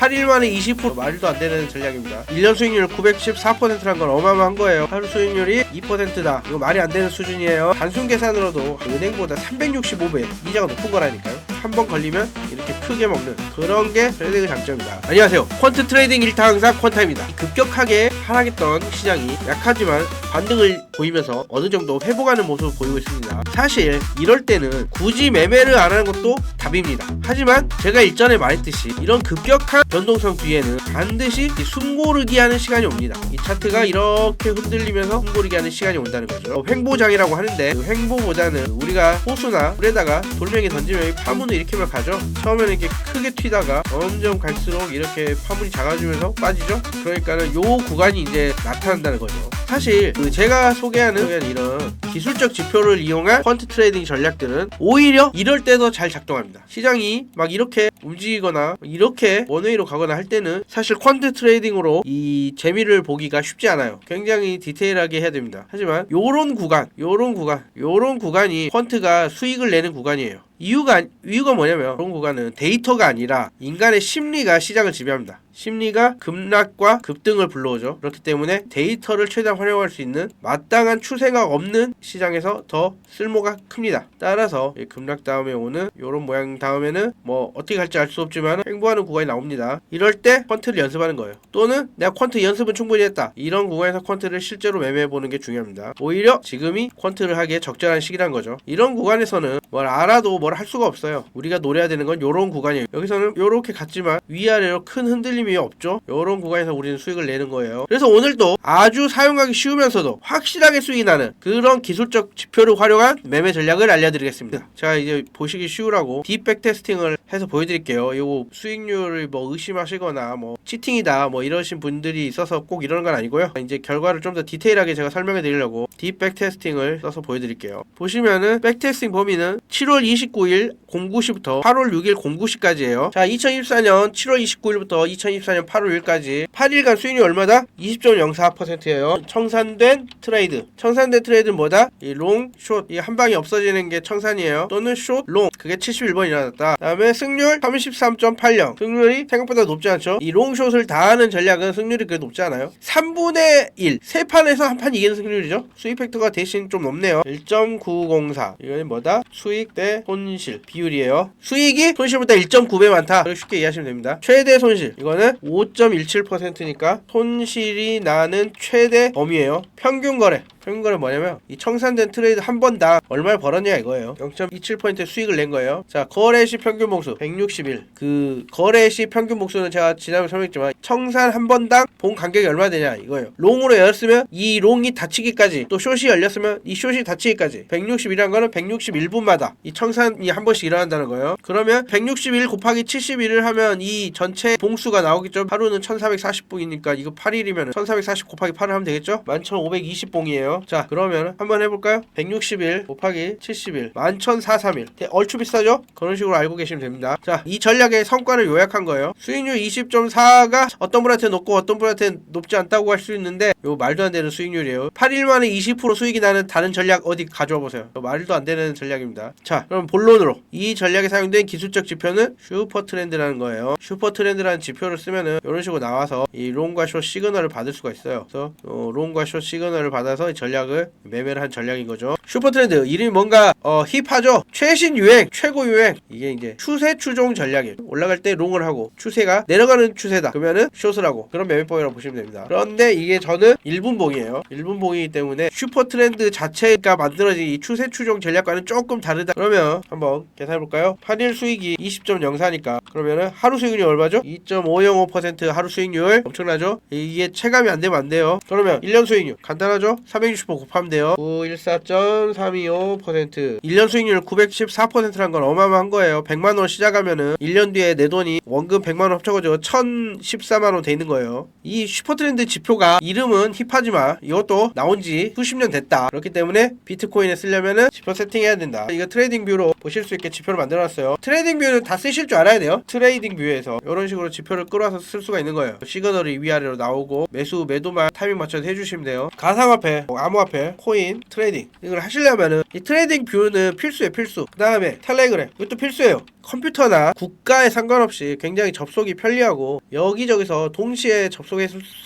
8일 만에 20% 말도 안 되는 전략입니다. 1년 수익률 914%란 건 어마어마한 거예요. 하루 수익률이 2%다. 이거 말이 안 되는 수준이에요. 단순 계산으로도 은행보다 365배 이자가 높은 거라니까요. 한 번 걸리면 이렇게 크게 먹는 그런 게 트레이딩의 장점입니다. 안녕하세요. 퀀트 트레이딩 일타 강사 퀀타입니다. 급격하게 하락했던 시장이 약하지만 반등을 보이면서 어느 정도 회복하는 모습을 보이고 있습니다. 사실 이럴 때는 굳이 매매를 안 하는 것도 답입니다. 하지만 제가 일전에 말했듯이 이런 급격한 변동성 뒤에는 반드시 이 숨고르기 하는 시간이 옵니다. 이 차트가 이렇게 흔들리면서 숨고르기 하는 시간이 온다는 거죠. 어, 횡보장이라고 하는데 그 횡보보다는 우리가 호수나 물에다가 돌멩이 던지면 이 파문을 일으키면 가죠. 처음에는 이렇게 크게 튀다가 점점 갈수록 이렇게 파문이 작아지면서 빠지죠. 그러니까는 요 구간이 이제 나타난다는 거죠. 사실 그 제가 소개하는 이런 기술적 지표를 이용한 펀트 트레이딩 전략들은 오히려 이럴 때도 잘 작동합니다. 시장이 막 이렇게 움직이거나 이렇게 원웨이로 가거나 할 때는 사실 퀀트 트레이딩으로 이 재미를 보기가 쉽지 않아요. 굉장히 디테일하게 해야 됩니다. 하지만 요런 구간, 요런 구간, 요런 구간이 퀀트가 수익을 내는 구간이에요. 이유가 이유가 뭐냐면 그런 구간은 데이터가 아니라 인간의 심리가 시장을 지배합니다. 심리가 급락과 급등을 불러오죠. 그렇기 때문에 데이터를 최대한 활용할 수 있는 마땅한 추세가 없는 시장에서 더 쓸모가 큽니다. 따라서 이 급락 다음에 오는 이런 모양 다음에는 뭐 어떻게 갈지 알 수 없지만 횡보하는 구간이 나옵니다. 이럴 때 퀀트를 연습하는 거예요. 또는 내가 퀀트 연습은 충분히 했다. 이런 구간에서 퀀트를 실제로 매매해 보는 게 중요합니다. 오히려 지금이 퀀트를 하기에 적절한 시기란 거죠. 이런 구간에서는 뭘 알아도 뭘 할 수가 없어요. 우리가 노려야 되는 건 이런 구간이에요. 여기서는 이렇게 갔지만 위아래로 큰 흔들림이 없죠. 이런 구간에서 우리는 수익을 내는 거예요. 그래서 오늘도 아주 사용하기 쉬우면서도 확실하게 수익이 나는 그런 기술적 지표를 활용한 매매 전략을 알려드리겠습니다. 자 이제 보시기 쉬우라고 딥백 테스팅을 해서 보여드릴게요. 이거 수익률을 뭐 의심하시거나 뭐 치팅이다 뭐 이러신 분들이 있어서 꼭 이러는 건 아니고요. 이제 결과를 좀 더 디테일하게 제가 설명해 드리려고 딥백 테스팅을 써서 보여드릴게요. 보시면은 백 테스팅 범위는 7월 29일 09시부터 8월 6일 09시까지예요. 자 2024년 7월 29일부터 2024년 8월 6일까지 8일간 수익률이 얼마다? 20.04%예요. 청산된 트레이드. 청산된 트레이드는 뭐다? 이 롱, 숏. 이 한 방에 없어지는 게 청산이에요. 또는 숏, 롱. 그게 71번 일어났다. 그다음에 승률 33.80. 승률이 생각보다 높지 않죠? 이 롱숏을 다 하는 전략은 승률이 그렇게 높지 않아요. 3분의 1. 세 판에서 한 판 이기는 승률이죠. 수익 팩터가 대신 좀 높네요. 1.904. 이거는 뭐다? 수익 대 손실 비율이에요. 수익이 손실보다 1.9배 많다. 쉽게 이해하시면 됩니다. 최대 손실. 이거는 5.17%니까 손실이 나는 최대 범위예요. 평균 거래. 평균 거래 뭐냐면 이 청산된 트레이드 한 번당 얼마를 벌었냐 이거예요. 0.27% 수익을 낸 거예요. 자 거래 시 평균 목수 161. 그 거래 시 평균 목수는 제가 지난번에 설명했지만 청산 한 번당 본 간격이 얼마 되냐 이거예요. 롱으로 열었으면 이 롱이 닫히기까지 또 숏이 열렸으면 이 숏이 닫히기까지 161이란 거는 161분마다 이 청산이 한 번씩 일어난다는 거예요. 그러면 161 곱하기 71을 하면 이 전체 봉수가 나오겠죠. 하루는 1440봉이니까 이거 8일이면 1440 곱하기 8을 하면 되겠죠. 11,520봉이에요. 자 그러면 한번 해볼까요? 161 곱하기 71 11,431 얼추 비싸죠? 그런 식으로 알고 계시면 됩니다. 자 이 전략의 성과를 요약한 거예요. 수익률 20.4가 어떤 분한테 높고 어떤 분한테 높지 않다고 할 수 있는데 요 말도 안 되는 수익률이에요. 8일 만에 20% 수익이 나는 다른 전략 어디 가져와 보세요. 말도 안 되는 전략입니다. 자 그럼 본론으로 이 전략에 사용된 기술적 지표는 슈퍼 트렌드라는 거예요. 슈퍼 트렌드라는 지표를 쓰면은 이런 식으로 나와서 이 롱과 숏 시그널을 받을 수가 있어요. 그래서 어, 롱과 숏 시그널을 받아서 이 전략을 매매를 한 전략인 거죠. 슈퍼 트렌드 이름이 뭔가 어, 힙하죠. 최신 유행, 최고 유행 이게 이제 추세 추종 전략이에요. 올라갈 때 롱을 하고 추세가 내려가는 추세다. 그러면은 숏을 하고 그런 매매법이라고 보시면 됩니다. 그런데 이게 저는 1분봉이에요. 1분봉이기 때문에 슈퍼 트렌드 자체가 만들어진 이 추세 추종 전략과는 조금 다르다. 그러면 한번 계산해 볼까요? 8일 수익이 20.04니까 그러면은 하루 수익률이 얼마죠? 2.505% 하루 수익률 엄청나죠? 이게 체감이 안 되면 안 돼요. 그러면 1년 수익률 간단하죠? 365 곱하면 돼요. 914.325% 1년 수익률 914%란 건 어마어마한 거예요. 100만 원 시작하면은 1년 뒤에 내 돈이 원금 100만 원 합쳐가지고 1,014만 원돼 있는 거예요. 이 슈퍼트렌드 지표가 이름은 힙하지만 이것도 나온 지 수십 년 됐다. 그렇기 때문에 비트코인에 쓰려면은 지표 세팅해야 된다. 이거 트레이딩 뷰로 보실 수 있게 지표를 만들어놨어요. 트레이딩 뷰는 다 쓰실 줄 알아야 돼요. 트레이딩 뷰에서 이런 식으로 지표를 끌어와서 쓸 수가 있는 거예요. 시그널이 위아래로 나오고 매수 매도만 타이밍 맞춰서 해주시면 돼요. 가상화폐, 뭐 암호화폐, 코인, 트레이딩 이걸 하시려면은 이 트레이딩 뷰는 필수예요 필수. 그 다음에 텔레그램 이것도 필수예요. 컴퓨터나 국가에 상관없이 굉장히 접속이 편리하고 여기저기서 동시에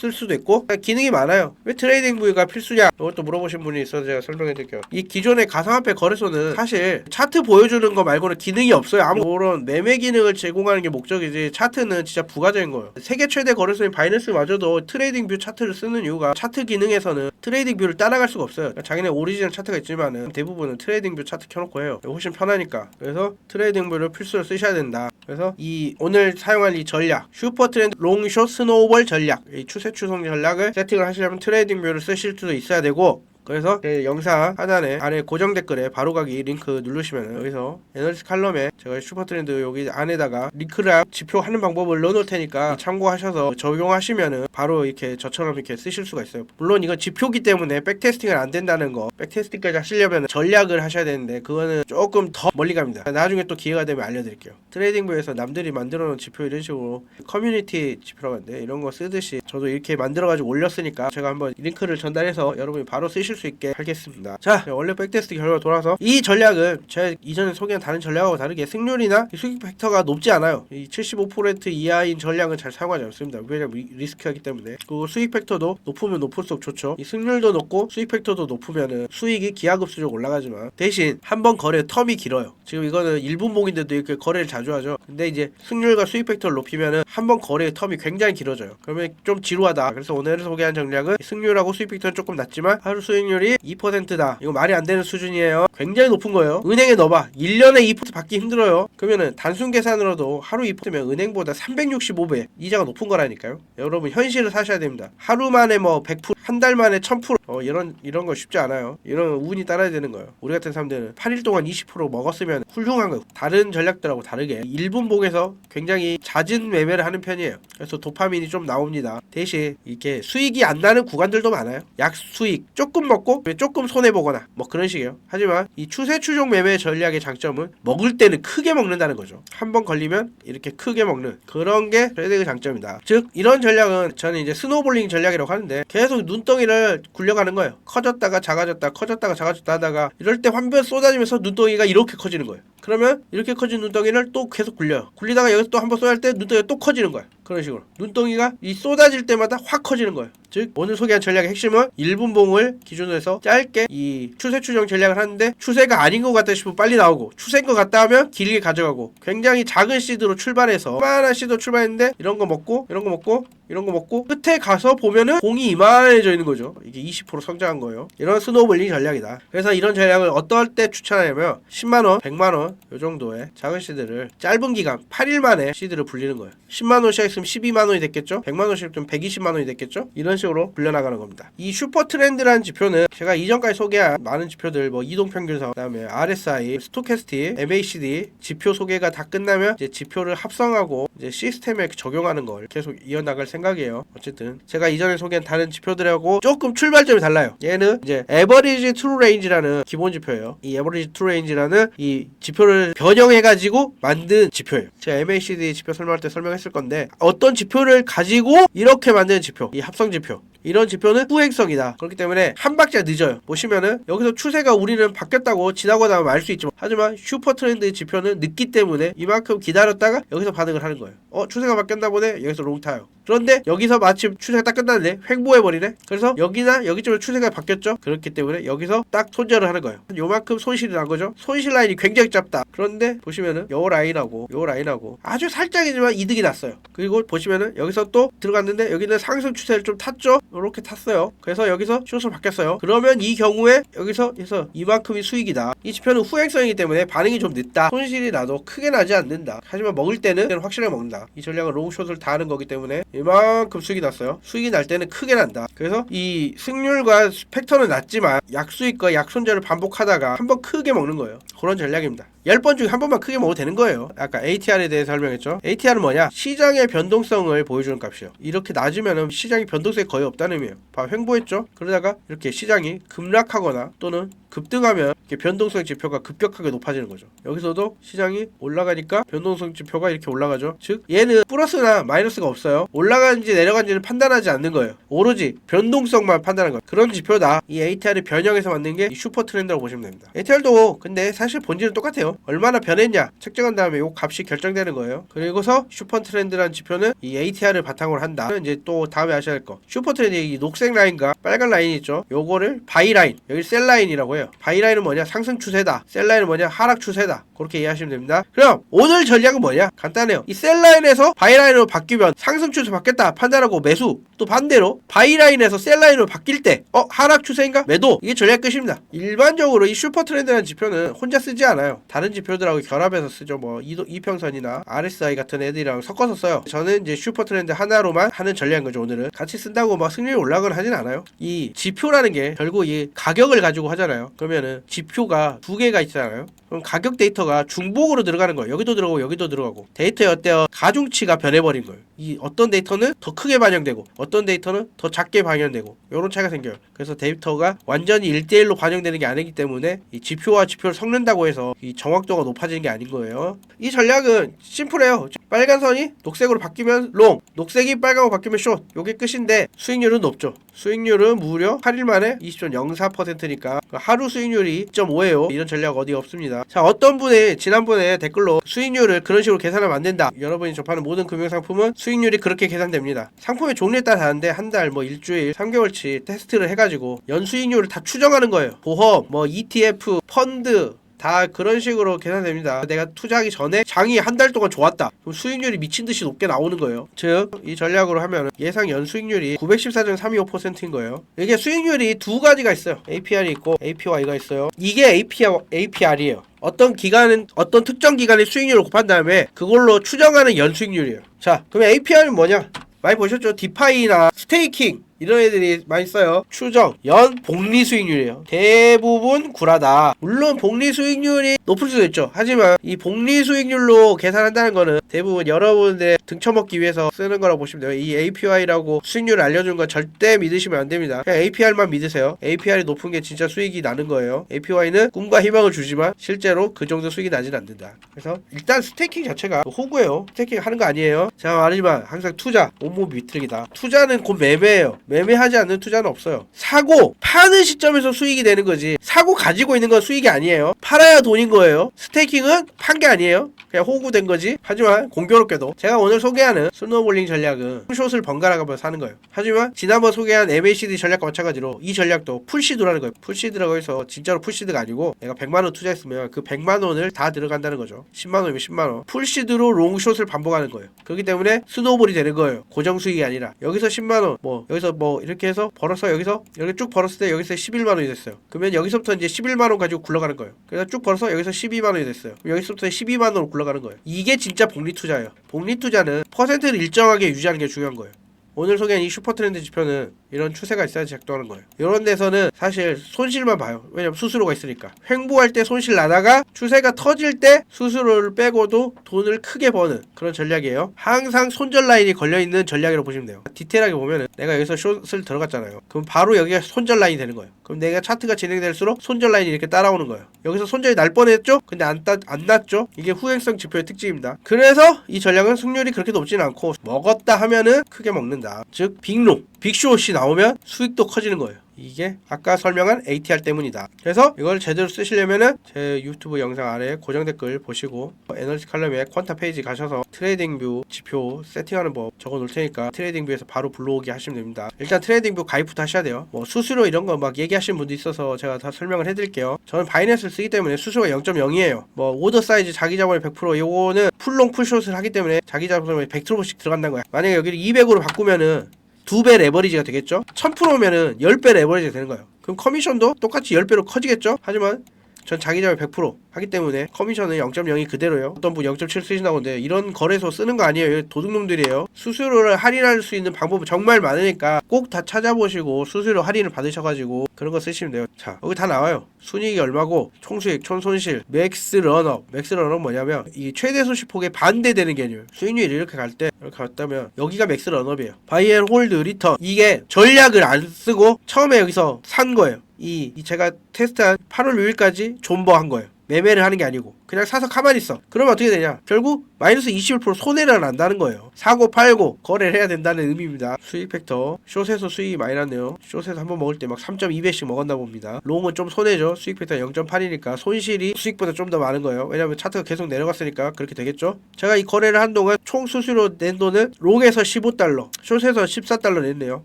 쓸 수도 있고 기능이 많아요. 왜 트레이딩 부위가 필수냐? 이것도 물어보신 분이 있어서 제가 설명해 드릴게요. 이 기존의 가상화폐 거래소는 사실 차트 보여주는 거 말고는 기능이 없어요. 아무런 매매 기능을 제공하는 게 목적이지 차트는 진짜 부가적인 거예요. 세계 최대 거래소인 바이낸스마저도 트레이딩 뷰 차트를 쓰는 이유가 차트 기능에서는 트레이딩 뷰를 따라갈 수가 없어요. 자기네 오리지널 차트가 있지만은 대부분은 트레이딩 뷰 차트 켜놓고 해요. 훨씬 편하니까. 그래서 트레이딩 뷰를 필수 로 쓰셔야 된다. 그래서 이 오늘 사용할 이 전략 슈퍼 트렌드 롱숏 스노우볼 전략 이 추세 추송 전략을 세팅을 하시려면 트레이딩 뷰를 쓰실 수도 있어야 되고 그래서 제 영상 하단에 아래 고정 댓글에 바로가기 링크 누르시면 여기서 에너지 칼럼에 제가 슈퍼트렌드 여기 안에다가 링크랑 지표하는 방법을 넣어놓을 테니까 참고하셔서 적용하시면은 바로 이렇게 저처럼 이렇게 쓰실 수가 있어요. 물론 이건 지표기 때문에 백테스팅은 안 된다는 거. 백테스팅까지 하시려면 전략을 하셔야 되는데 그거는 조금 더 멀리 갑니다. 나중에 또 기회가 되면 알려드릴게요. 트레이딩부에서 남들이 만들어 놓은 지표 이런 식으로 커뮤니티 지표라고 하는데 이런 거 쓰듯이 저도 이렇게 만들어가지고 올렸으니까 제가 한번 링크를 전달해서 여러분이 바로 쓰실 수 있게 하겠습니다. 자, 원래 백테스트 결과 돌아서 이 전략은 제가 이전에 소개한 다른 전략하고 다르게 승률이나 이 수익 팩터가 높지 않아요. 이 75% 이하인 전략은 잘 사용하지 않습니다. 왜냐면 리- 리스크하기 때문에. 그리고 수익 팩터도 높으면 높을수록 좋죠. 이 승률도 높고 수익 팩터도 높으면은 수익이 기하급수적으로 올라가지만 대신 한 번 거래 텀이 길어요. 지금 이거는 일분봉인데도 이렇게 거래를 자주 하죠. 근데 이제 승률과 수익 팩터를 높이면은 한 번 거래의 텀이 굉장히 길어져요. 그러면 좀 지루하다. 그래서 오늘 소개한 전략은 승률하고 수익 팩터는 조금 낮지만 하루 수익 률이 2%다. 이거 말이 안 되는 수준이에요. 굉장히 높은 거예요. 은행에 넣어봐. 1년에 2% 받기 힘들어요. 그러면은 단순 계산으로도 하루 2%면 은행보다 365배 이자가 높은 거라니까요. 여러분 현실을 사셔야 됩니다. 하루 만에 뭐 100%, 한 달 만에 1000% 어, 이런 이런 거 쉽지 않아요. 이런 운이 따라야 되는 거예요. 우리 같은 사람들은 8일 동안 20% 먹었으면 훌륭한 거예요. 다른 전략들하고 다르게 1분봉에서 굉장히 잦은 매매를 하는 편이에요. 그래서 도파민이 좀 나옵니다. 대신 이렇게 수익이 안 나는 구간들도 많아요. 약 수익 조금 먹고 조금 손해 보거나 뭐 그런 식이에요. 하지만 이 추세 추종 매매 전략의 장점은 먹을 때는 크게 먹는다는 거죠. 한 번 걸리면 이렇게 크게 먹는 그런 게 트레이딩의 장점이다. 즉 이런 전략은 저는 이제 스노볼링 전략이라고 하는데 계속 눈덩이를 굴려가는 거예요. 커졌다가 작아졌다, 커졌다가 작아졌다 하다가 이럴 때 환변 쏟아지면서 눈덩이가 이렇게 커지는 거예요. 그러면 이렇게 커진 눈덩이를 또 계속 굴려요. 굴리다가 여기서 또 한번 쏟아질 때 눈덩이가 또 커지는 거예요. 그런 식으로 눈덩이가 이 쏟아질 때마다 확 커지는 거예요. 즉 오늘 소개한 전략의 핵심은 1분 봉을 기준으로 해서 짧게 이 추세 추정 전략을 하는데 추세가 아닌 것 같다 싶으면 빨리 나오고 추세인 것 같다 하면 길게 가져가고 굉장히 작은 시드로 출발해서 조그만한 시드 출발했는데 이런 거 먹고 이런 거 먹고 이런 거 먹고 끝에 가서 보면은 공이 이만해져 있는 거죠. 이게 20% 성장한 거예요. 이런 스노우볼링 전략이다. 그래서 이런 전략을 어떨 때 추천하냐면 10만 원, 100만 원요 정도의 작은 시드를 짧은 기간 8일 만에 시드를 불리는 거예요. 10만 원 시작했으면 12만 원이 됐겠죠. 100만 원 시작했으면 120만 원이 됐겠죠. 이런 식으로 불려나가는 겁니다. 이 슈퍼 트렌드라는 지표는 제가 이전까지 소개한 많은 지표들 뭐 이동 평균선, 그다음에 RSI, 스토캐스틱, MACD 지표 소개가 다 끝나면 이제 지표를 합성하고 이제 시스템에 적용하는 걸 계속 이어나갈 생각이에요. 어쨌든 제가 이전에 소개한 다른 지표들하고 조금 출발점이 달라요. 얘는 이제 에버리지 트루 레인지라는 기본 지표예요. 이 에버리지 트루 레인지라는 이 지표 를 변형해 가지고 만든 지표예요. 제가 MACD 지표 설명할 때 설명했을 건데 어떤 지표를 가지고 이렇게 만든 지표, 이 합성 지표 이런 지표는 후행성이다. 그렇기 때문에 한 박자 늦어요. 보시면은 여기서 추세가 우리는 바뀌었다고 지나고 나면 알 수 있지만 하지만 슈퍼 트렌드 지표는 늦기 때문에 이만큼 기다렸다가 여기서 반응을 하는 거예요. 어 추세가 바뀌었나 보네. 여기서 롱 타요. 그런데 여기서 마침 추세가 딱 끝났는데 횡보해 버리네. 그래서 여기나 여기쯤에 추세가 바뀌었죠. 그렇기 때문에 여기서 딱 손절을 하는 거예요. 요만큼 손실이 난 거죠. 손실 라인이 굉장히 짧다. 그런데 보시면은 요 라인하고 요 라인하고 아주 살짝이지만 이득이 났어요. 그리고 보시면은 여기서 또 들어갔는데 여기는 상승 추세를 좀 탔죠. 이렇게 탔어요. 그래서 여기서 숏으로 바뀌었어요. 그러면 이 경우에 여기서 해서 이만큼이 수익이다. 이 지표는 후행성이기 때문에 반응이 좀 늦다. 손실이 나도 크게 나지 않는다. 하지만 먹을 때는 확실하게 먹는 다. 이 전략은 롱숏을 다 하는 거기 때문에 이만큼 수익이 났어요. 수익이 날 때는 크게 난다. 그래서 이 승률과 팩터는 낮지만 약수익과 약손절을 반복하다가 한번 크게 먹는 거예요. 그런 전략입니다. 10번 중에 한 번만 크게 먹어도 되는 거예요. 아까 ATR에 대해서 설명했죠. ATR은 뭐냐? 시장의 변동성을 보여주는 값이요. 이렇게 낮으면 시장의 변동성이 거의 없다. 없다는 의미예요. 봐, 횡보했죠? 그러다가 이렇게 시장이 급락하거나 또는 급등하면 이렇게 변동성 지표가 급격하게 높아지는 거죠. 여기서도 시장이 올라가니까 변동성 지표가 이렇게 올라가죠. 즉 얘는 플러스나 마이너스가 없어요. 올라가는지 내려가는지를 판단하지 않는 거예요. 오로지 변동성만 판단하는 거예요. 그런 지표다. 이 ATR을 변형해서 만든 게이 슈퍼 트렌드라고 보시면 됩니다. ATR도 근데 사실 본질은 똑같아요. 얼마나 변했냐 측정한 다음에 요 값이 결정되는 거예요. 그리고서 슈퍼 트렌드라는 지표는 이 ATR을 바탕으로 한다. 이제 또 다음에 아셔야 할 거. 슈퍼 트렌드 이 녹색 라인과 빨간 라인이 있죠. 요거를 바이 라인, 여기 셀 라인이라고 해요. 바이 라인은 뭐냐? 상승 추세다. 셀 라인은 뭐냐? 하락 추세다. 그렇게 이해하시면 됩니다. 그럼 오늘 전략은 뭐냐? 간단해요. 이 셀 라인에서 바이 라인으로 바뀌면 상승 추세 바뀌었다 판단하고 매수. 또 반대로 바이 라인에서 셀 라인으로 바뀔 때 어 하락 추세인가? 매도. 이게 전략 끝입니다. 일반적으로 이 슈퍼 트렌드라는 지표는 혼자 쓰지 않아요. 다른 지표들하고 결합해서 쓰죠. 뭐 이도, 이평선이나 RSI 같은 애들이랑 섞어서 써요. 저는 이제 슈퍼 트렌드 하나로만 하는 전략인 거죠. 오늘은 같이 쓴다고 막 승률이 올라가거나 하진 않아요. 이 지표라는 게 결국 이 가격을 가지고 하잖아요. 그러면은 지표가 두 개가 있잖아요. 그럼 가격 데이터가 중복으로 들어가는 거예요. 여기도 들어가고 여기도 들어가고 데이터의 어때요? 가중치가 변해버린 거예요. 이 어떤 데이터는 더 크게 반영되고 어떤 데이터는 더 작게 반영되고 이런 차이가 생겨요. 그래서 데이터가 완전히 1대1로 반영되는 게 아니기 때문에 이 지표와 지표를 섞는다고 해서 이 정확도가 높아지는 게 아닌 거예요. 이 전략은 심플해요. 빨간 선이 녹색으로 바뀌면 롱, 녹색이 빨강으로 바뀌면 숏. 요게 끝인데 수익률은 높죠. 수익률은 무려 8일 만에 20.04%니까 하루 수익률이 2.5예요. 이런 전략 어디 없습니다. 자, 어떤 분이 지난번에 댓글로 수익률을 그런 식으로 계산하면 안 된다. 여러분이 접하는 모든 금융상품은 수익률이 그렇게 계산됩니다. 상품의 종류에 따라 다른데 한 달, 뭐 일주일, 3개월치 테스트를 해가지고 연수익률을 다 추정하는 거예요. 보험, 뭐 ETF, 펀드, 다 그런 식으로 계산됩니다. 내가 투자하기 전에 장이 한 달 동안 좋았다. 그럼 수익률이 미친 듯이 높게 나오는 거예요. 즉, 이 전략으로 하면 예상 연수익률이 914.325%인 거예요. 이게 수익률이 두 가지가 있어요. APR이 있고 APY가 있어요. 이게 APR, APR이에요. 어떤 기간은 어떤 특정 기간의 수익률을 곱한 다음에 그걸로 추정하는 연수익률이에요. 자, 그럼 APR은 뭐냐? 많이 보셨죠? 디파이나 스테이킹 이런 애들이 많이 써요. 추정, 연, 복리 수익률이에요. 대부분 굴하다. 물론 복리 수익률이 높을 수도 있죠. 하지만 이 복리 수익률로 계산한다는 거는 대부분 여러분들 등쳐먹기 위해서 쓰는 거라고 보시면 돼요. 이 APY라고 수익률을 알려주는 건 절대 믿으시면 안 됩니다. 그냥 APR만 믿으세요. APR이 높은 게 진짜 수익이 나는 거예요. APY는 꿈과 희망을 주지만 실제로 그 정도 수익이 나진 않는다. 그래서 일단 스테이킹 자체가 호구예요. 스테이킹 하는 거 아니에요. 제가 말하지만 항상 투자, 온몸 비틀기다. 투자는 곧 매매예요. 매매하지 않는 투자는 없어요. 사고 파는 시점에서 수익이 되는 거지. 사고 가지고 있는 건 수익이 아니에요. 팔아야 돈인 거예요. 스테이킹은 판 게 아니에요. 그냥 호구된 거지. 하지만 공교롭게도 제가 오늘 소개하는 스노볼링 전략은 숏을 번갈아 가면서 사는 거예요. 하지만 지난번 소개한 MACD 전략과 마찬가지로 이 전략도 풀시드라는 거예요. 풀시드라고 해서 진짜로 풀시드가 아니고 내가 100만 원 투자했으면 그 100만 원을 다 들어간다는 거죠. 10만 원이면 10만 원. 풀시드로 롱숏을 반복하는 거예요. 그렇기 때문에 스노볼이 되는 거예요. 고정 수익이 아니라 여기서 10만 원, 뭐 여기서 뭐 이렇게 해서 벌어서 여기서 이렇게 쭉 벌었을 때 여기서 11만 원이 됐어요. 그러면 여기서부터 이제 11만 원 가지고 굴러가는 거예요. 그래서 쭉 벌어서 여기서 12만 원이 됐어요. 여기서부터 12만 원으로 굴러가는 거예요. 이게 진짜 복리 투자예요. 복리 투자는 퍼센트를 일정하게 유지하는 게 중요한 거예요. 오늘 소개한 이 슈퍼 트렌드 지표는 이런 추세가 있어야지 작동하는 거예요. 이런 데서는 사실 손실만 봐요. 왜냐면 수수료가 있으니까. 횡보할 때 손실 나다가 추세가 터질 때 수수료를 빼고도 돈을 크게 버는 그런 전략이에요. 항상 손절 라인이 걸려 있는 전략이라고 보시면 돼요. 디테일하게 보면은 내가 여기서 숏을 들어갔잖아요. 그럼 바로 여기가 손절 라인이 되는 거예요. 그럼 내가 차트가 진행될수록 손절 라인이 이렇게 따라오는 거예요. 여기서 손절이 날 뻔했죠? 근데 안, 따, 안 났죠? 이게 후행성 지표의 특징입니다. 그래서 이 전략은 승률이 그렇게 높지는 않고 먹었다 하면은 크게 먹는다. 즉 빅롱, 빅숏이 나오면 수익도 커지는 거예요. 이게 아까 설명한 ATR 때문이다. 그래서 이걸 제대로 쓰시려면은 제 유튜브 영상 아래 고정 댓글 보시고 에너지 칼럼에 퀀타 페이지 가셔서 트레이딩 뷰 지표 세팅하는 법 적어 놓을 테니까 트레이딩 뷰에서 바로 불러오기 하시면 됩니다. 일단 트레이딩 뷰 가입부터 하셔야 돼요. 뭐 수수료 이런 거 막 얘기하시는 분도 있어서 제가 다 설명을 해드릴게요. 저는 바이낸스를 쓰기 때문에 수수료가 0.0이에요. 뭐 오더 사이즈 자기 자본의 100% 요거는 풀롱 풀숏을 하기 때문에 자기 자본의 100%씩 들어간다는 거야. 만약에 여기를 200으로 바꾸면은 두 배 레버리지가 되겠죠? 1000%면은 10배 레버리지가 되는 거예요. 그럼 커미션도 똑같이 10배로 커지겠죠? 하지만 전 자기자비 100% 하기 때문에 커미션은 0.02 그대로요. 어떤 분 0.7 쓰신다고 하는데 이런 거래소 쓰는 거 아니에요. 도둑놈들이에요. 수수료를 할인할 수 있는 방법이 정말 많으니까 꼭 다 찾아보시고 수수료 할인을 받으셔가지고 그런 거 쓰시면 돼요. 자 여기 다 나와요. 순이익이 얼마고 총수익, 총손실, 맥스 런업. 맥스 런업 뭐냐면 이 최대 소시폭에 반대되는 개념. 수익률이 이렇게 갈 때 이렇게 갔다면 여기가 맥스 런업이에요. 바이앤 홀드 리턴 이게 전략을 안 쓰고 처음에 여기서 산 거예요. 이, 이 제가 테스트한 8월 6일까지 존버한 거예요. 매매를 하는 게 아니고 그냥 사서 가만히 있어. 그러면 어떻게 되냐? 결국 마이너스 21% 손해를 난다는 거예요. 사고 팔고 거래를 해야 된다는 의미입니다. 수익 팩터 숏에서 수익이 많이 났네요. 숏에서 한번 먹을 때 막 3.2배씩 먹었나 봅니다. 롱은 좀 손해죠. 수익 팩터 0.8이니까 손실이 수익보다 좀 더 많은 거예요. 왜냐면 차트가 계속 내려갔으니까 그렇게 되겠죠. 제가 이 거래를 한 동안 총 수수료 낸 돈은 롱에서 15달러, 숏에서 14달러 냈네요.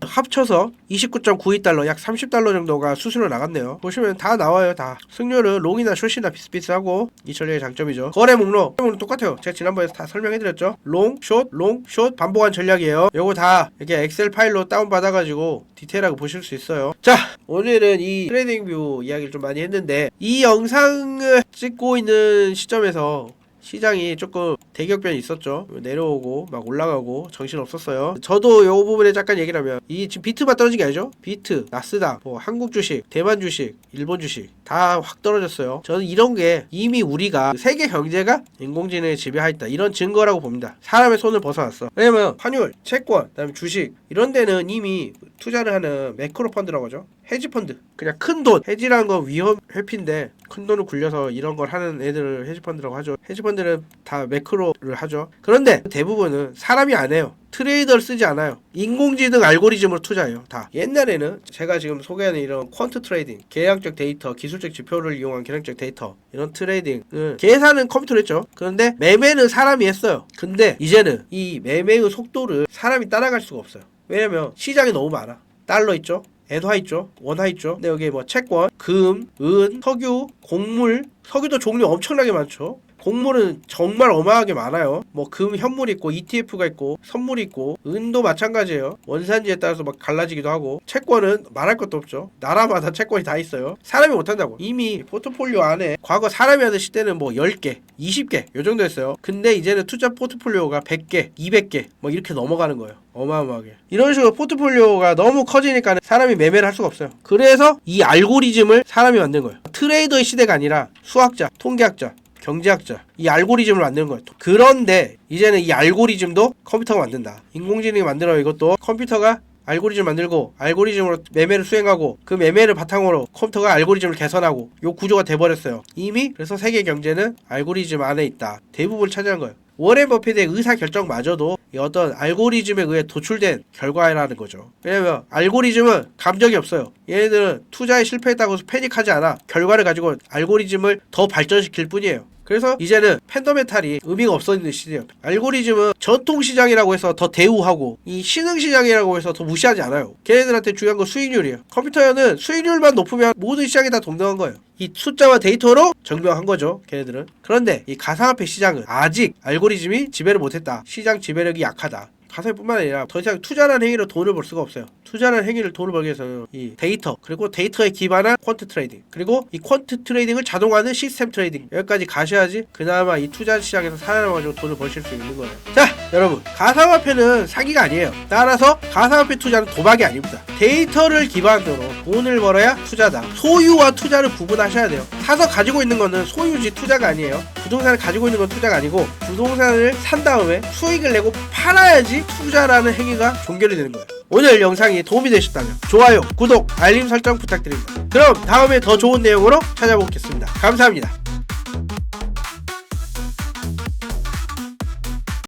합쳐서 29.92달러, 약 30달러 정도가 수수료 나갔네요. 보시면 다 나와요, 다. 승률은 롱이나 숏이나 비슷 비슷하고 이 전략의 장점이죠. 거래 목록, 거래 목록 똑같아요. 제가 지난번에 다 설명해드렸죠. 롱, 숏, 롱, 숏 반복한 전략이에요. 요거 다 이렇게 엑셀 파일로 다운 받아가지고 디테일하게 보실 수 있어요. 자, 오늘은 이 트레이딩 뷰 이야기를 좀 많이 했는데 이 영상을 찍고 있는 시점에서 시장이 조금 대격변이 있었죠. 내려오고 막 올라가고 정신 없었어요. 저도 요 부분에 잠깐 얘기를 하면 이 지금 비트만 떨어진 게 아니죠. 비트, 나스닥, 뭐 한국 주식, 대만 주식, 일본 주식 다 확 떨어졌어요. 저는 이런 게 이미 우리가 세계 경제가 인공지능에 지배하였다 이런 증거라고 봅니다. 사람의 손을 벗어났어. 왜냐면 환율, 채권, 그다음에 주식 이런 데는 이미 투자를 하는 매크로 펀드라고 하죠. 헤지 펀드. 그냥 큰 돈. 헤지라는 건 위험 회피인데 큰 돈을 굴려서 이런 걸 하는 애들을 헤지 펀드라고 하죠. 헤지 펀드는 다 매크로를 하죠. 그런데 대부분은 사람이 안 해요. 트레이더를 쓰지 않아요. 인공지능 알고리즘으로 투자해요. 다. 옛날에는 제가 지금 소개하는 이런 퀀트 트레이딩, 계약적 데이터, 기술적 지표를 이용한 계량적 데이터, 이런 트레이딩은 계산은 컴퓨터로 했죠. 그런데 매매는 사람이 했어요. 근데 이제는 이 매매의 속도를 사람이 따라갈 수가 없어요. 왜냐면 시장이 너무 많아. 달러 있죠. 엔화 있죠. 원화 있죠. 근데 여기 뭐 채권, 금, 은, 석유, 곡물, 석유도 종류 엄청나게 많죠. 곡물은 정말 어마하게 많아요. 뭐 금 현물 있고 ETF가 있고 선물이 있고 은도 마찬가지예요. 원산지에 따라서 막 갈라지기도 하고 채권은 말할 것도 없죠. 나라마다 채권이 다 있어요. 사람이 못한다고. 이미 포트폴리오 안에 과거 사람이 하던 시대는 뭐 10개, 20개 요 정도였어요. 근데 이제는 투자 포트폴리오가 100개, 200개 뭐 이렇게 넘어가는 거예요. 어마어마하게. 이런 식으로 포트폴리오가 너무 커지니까 사람이 매매를 할 수가 없어요. 그래서 이 알고리즘을 사람이 만든 거예요. 트레이더의 시대가 아니라 수학자, 통계학자, 경제학자 이 알고리즘을 만드는 거예요. 그런데 이제는 이 알고리즘도 컴퓨터가 만든다. 인공지능이 만들어 이것도 컴퓨터가 알고리즘 만들고 알고리즘으로 매매를 수행하고 그 매매를 바탕으로 컴퓨터가 알고리즘을 개선하고 요 구조가 돼버렸어요. 이미 그래서 세계 경제는 알고리즘 안에 있다. 대부분을 차지한 거예요. 워렌 버핏의 의사 결정마저도 이 어떤 알고리즘에 의해 도출된 결과라는 거죠. 왜냐면 알고리즘은 감정이 없어요. 얘네들은 투자에 실패했다고 해서 패닉하지 않아. 결과를 가지고 알고리즘을 더 발전시킬 뿐이에요. 그래서 이제는 팬더메탈이 의미가 없어지는 시대예요. 알고리즘은 전통 시장이라고 해서 더 대우하고 이 신흥 시장이라고 해서 더 무시하지 않아요. 걔네들한테 중요한 건 수익률이에요. 컴퓨터는 수익률만 높으면 모든 시장이 다 동등한 거예요. 이 숫자와 데이터로 증명한 거죠. 걔네들은. 그런데 이 가상화폐 시장은 아직 알고리즘이 지배를 못했다. 시장 지배력이 약하다. 가상뿐만 아니라 더 이상 투자라는 행위로 돈을 벌 수가 없어요. 투자라는 행위를 돈을 벌기 위해서는 이 데이터 그리고 데이터에 기반한 퀀트 트레이딩 그리고 이 퀀트 트레이딩을 자동화하는 시스템 트레이딩 여기까지 가셔야지 그나마 이 투자 시장에서 살아남아가지고 돈을 벌실 수 있는 거예요. 자 여러분 가상화폐는 사기가 아니에요. 따라서 가상화폐 투자는 도박이 아닙니다. 데이터를 기반으로 돈을 벌어야 투자다. 소유와 투자를 구분하셔야 돼요. 사서 가지고 있는 거는 소유지 투자가 아니에요. 부동산을 가지고 있는 건 투자가 아니고 부동산을 산 다음에 수익을 내고 팔아야지 투자라는 행위가 종결이 되는 거예요. 오늘 영상이 도움이 되셨다면 좋아요, 구독, 알림 설정 부탁드립니다. 그럼 다음에 더 좋은 내용으로 찾아뵙겠습니다. 감사합니다.